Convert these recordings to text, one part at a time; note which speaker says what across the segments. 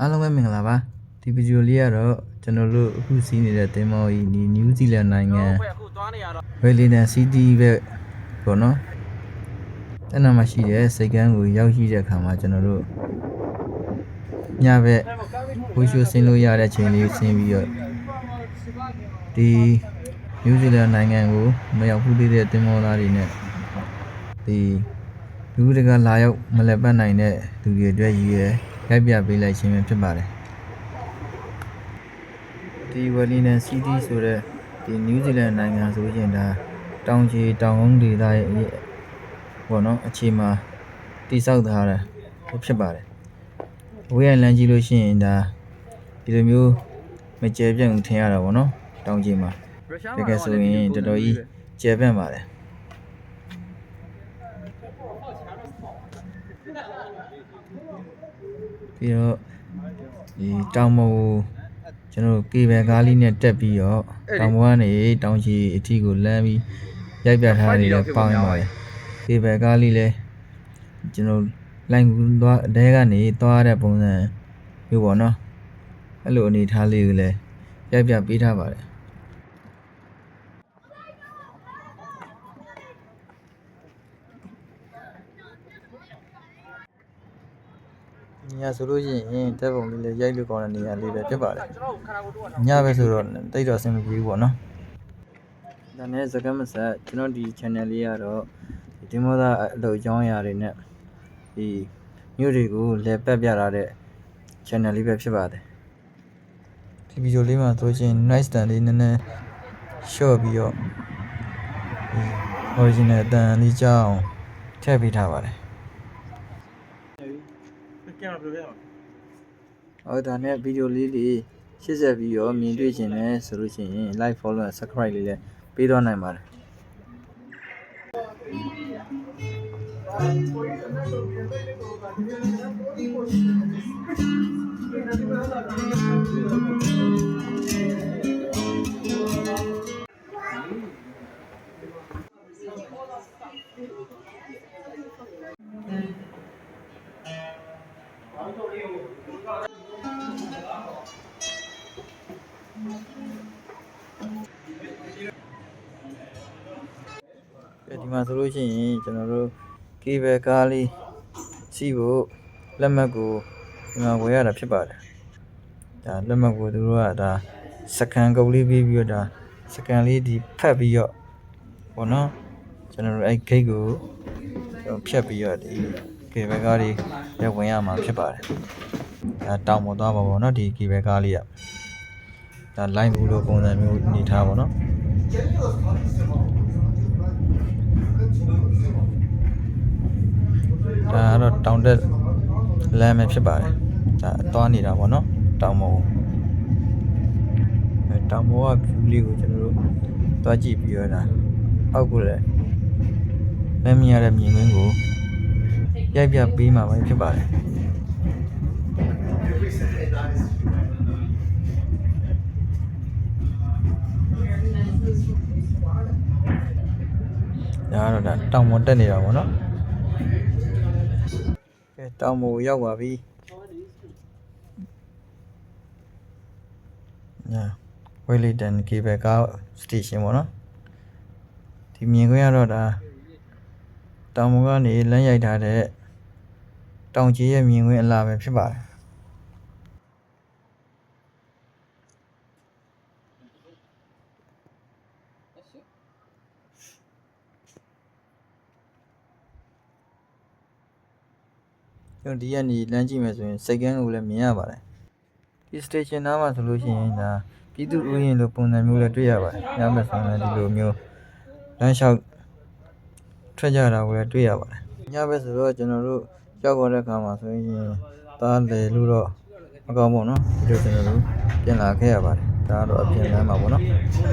Speaker 1: အားလုံးပဲမင်္ဂလာပါဒီဗီဒီယိုလေးကတော့ကျွန်တော်တို့အခုစီးနေတဲ့တင်မော်ကြီးဒီနယူးဇီလန်နိုင်ငံ
Speaker 2: အခုသွားနေရတော့
Speaker 1: ဝယ်လီဒန်စီးတီးပဲပေါ့နော်အဲ့နာမှာရှိတဲ့စိတ်ကန်းကိုရောက်ရှိတဲ့အခါမှာကျွန်တော်တို့ညဘက်ဟိုရှိုးဆင်းလို့ရတဲ့ချိန်လေးဆင်းပြီးတော့ဒီနယူးဇီလန်နိုင်ငံကိုမရောက်ဘူးသေးတဲ့တင်မောသားတွေနဲ့ဒီလူတွေကလာရောက်မလဲပတ်နိုင်တဲ့သူတွေအတွက်ရည်ရွယ် ရိုက်ပြပေးလိုက်ခြင်းပဲဖြစ်ပါတယ်ဒီဝယ်လီနန်စီးတီးဆိုတဲ့ဒီနယူးဇီလန်နိုင်ငံဆိုရင်ဒါတောင်ကြီးတောင်ကုန်းဒေသရဲ့အရေးပေါ့နော်အခြေမှာတိဆောက်ထားတာဖြစ်ပါတယ်ဝေးရလမ်းကြည့်လို့ရှိရင်ဒါဒီလိုမျိုးမကျယ်ပြန့်ဘူးထင်ရတာပေါ့နော်တောင်ကြီးမှာတကယ်ဆိုရင်တော်တော်ကြီးကျယ်ပြန့်ပါတယ် ပြီးတော့ဒီတောင်ပေါ်ကိုကျွန်တော်တို့ကေဘယ်ကားလေးနဲ့တက်ပြီးတော့တောင်ပေါ်ကနေတောင်ချီအထီကိုလမ်းပြီးရိုက်ပြထားတယ်လည်းပေါင်းရပါတယ်ကေဘယ်ကားလေးလည်းကျွန်တော်လိုင်းကူသွားအတဲကနေသွားတဲ့ပုံစံမျိုးပေါ့နော်အဲ့လိုအနေထားလေးကိုလည်းရိုက်ပြပေးထားပါတယ် ညဆိုလို့ရှိရင်တက်ပုံလေးလည်းရိုက်လို့ကောင်းတဲ့နေရာလေးပဲဖြစ်ပါတယ်
Speaker 2: ကျွန်တော်ခန္ဓာကိုယ်တော့
Speaker 1: ညပဲဆိုတော့တိတ်တော့အဆင်မပြေဘူးပေါ့နော်ဒါနဲ့စကားမဆက်ကျွန်တော်ဒီ channel လေးကတော့ဒီဒီမောသားအလုပ်အကြောင်းအရာတွေနဲ့ဒီမြို့တွေကိုလဲပတ်ပြထားတဲ့ channel လေးပဲဖြစ်ပါတယ်ဒီဗီဒီယိုလေးမှာဆိုရှင် nice တန်လေးနည်းနည်း short ပြီးတော့ဒီ original တန်လေးကြောင်းထည့်ပေးထားပါတယ်
Speaker 2: ကင်မရာပြပြပါ
Speaker 1: ဟောဒါနဲ့ဗီဒီယိုလေးတွေရှင်းဆက်ပြီးတော့မြင်တွေ့ခြင်းနဲ့ဆိုလို့ရှိရင် like follow နဲ့ subscribe လေးလည်းပေးသွားနိုင်ပါတယ်ဒီ မှာဆိုလို့ရှိရင်ကျွန်တော်တို့ကေဘယ်ကားလေးစီးဖို့လက်မှတ်ကိုဒီမှာဝယ်ရတာဖြစ်ပါတယ်ဒါလက်မှတ်ကိုသူတို့ကဒါစကန်ကုတ်လေးပြီးပြီးတော့ဒါစကန်လေးဒီဖတ်ပြီးတော့ပေါ့နော်ကျွန်တော်တို့အဲ့ဂိတ်ကိုကျွန်တော်ဖြတ်ပြီးတော့ဒီကေဘယ်ကားလေးရက်ဝင်ရမှာဖြစ်ပါတယ်ဒါတောင်ပေါ်သွားပါပေါ့နော်ဒီကေဘယ်ကားလေးက ဒါ line ဘူးလိုပုံစံမျိုးနေထားပါတော့ဒါကတော့တောင်တက်လမ်းပဲဖြစ်ပါတယ်ဒါသွားနေတာပေါ့နော်တောင်ပေါ်ကိုအဲတောင်ပေါ်က view လေးကိုကျွန်တော်တို့သွားကြည့်ပြီးတော့ဒါအောက်ကိုလည်းမမြင်ရတဲ့မြင်ကွင်းကိုရိုက်ပြပေးမှာပဲဖြစ်ပါတယ် တော့ဒါတောင်ပေါ်တက်နေတာပေါ့နော်ကဲတောင်မူရောက်ပါပြီညာဝေလီတန်ကေဘယ်ကားစတေရှင်ပေါ့နော်ဒီမြင်ခွင့်ရတော့ဒါတောင်မူကနေလမ်းရိုက်ထားတဲ့တောင်ကြီးရဲ့မြင်ခွင့်အလားပဲဖြစ်ပါတယ် ကျွန်တော်ဒီကနေလမ်းကြည့်မယ်ဆိုရင်စိတ်ကန်းကိုလည်းမြင်ရပါတယ်ဒီ station နားမှာဆိုလို့ရှိရင်ဒါပြည်သူဥယျာဉ်လိုပုံစံမျိုးလည်းတွေ့ရပါတယ်ညမယ်ဆိုရင်လည်းဒီလိုမျိုးလမ်းလျှောက်ထွက်ကြတာကိုလည်းတွေ့ရပါတယ်ညဘက်ဆိုတော့ကျွန်တော်တို့ရောက်သွားတဲ့အခါမှာဆိုရင်သားလေလို့တော့မကောင်းဘူးเนาะဒီလိုကျွန်တော်တို့ပြင်လာခဲ့ရပါတယ်ဒါကတော့အပြင်လမ်းမှာပေါ့နော် ညကျွ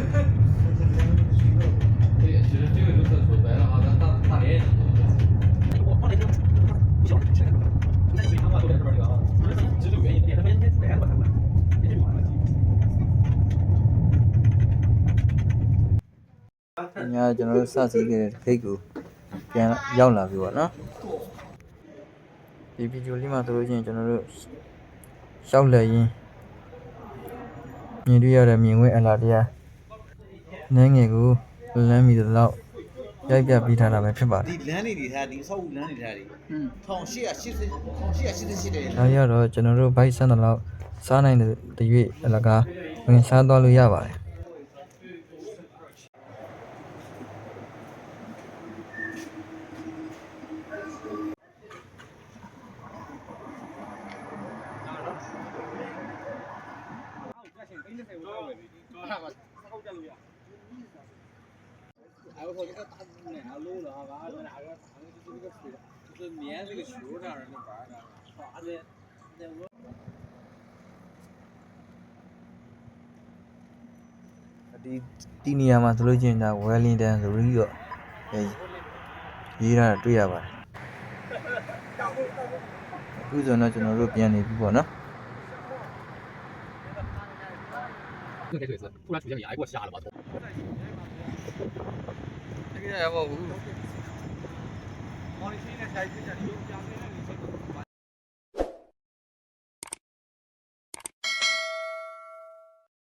Speaker 1: န်တော်တို့စစီးခဲ့တဲ့ဂိတ်ကိုပြန်ရောက်လာပြီပေါ့နော်ဒီဗီဒီယိုလေးမှာဆိုလို့ရှိရင်ကျွန်တော်တို့ရှောက်လက်ရင်းမြင်တွေ့ရတဲ့မြင်ကွင်းအလားတရားနန်းငယ်ကိုလမ်းမီသလောက်ရိုက်ပြပေးထားတာပဲဖြစ်ပါတယ်
Speaker 3: ဒီလမ်းနေတွေထားဒီအဆောက်အဦလမ်းနေထားတွေ1880 1888တဲ့။
Speaker 1: ဒါရတော့ကျွန်တော်တို့ဘိုက်ဆန်းတဲ့လောက်စားနိုင်တဲ့တရွေ့အလကားဝင်စားသွားလို့ရပါတယ်
Speaker 2: 80ကိုတော့ဝယ်ပြီးတော့ဟာပါစကောက်ကြလို့ရအဲ့ဟိုကတတ်နေအလုံးလာပါအဲ့ဒါကအဲ့ဒီကစီဒီမြန်လေးကရှိုးတာလည်းပါတာအဲ့
Speaker 1: ဒါ ဒီဒီနေရာမှာဆိုလို့ချင်းဒါ Wellington ဆိုပြီးတော့ရေးထားတာတွေ့ရပါတယ်အခုဆိုတော့ကျွန်တော်တို့ပြန်နေပြီပေါ့နော်
Speaker 4: 这谁谁子？突然出现，你挨我瞎了
Speaker 2: 吧？操！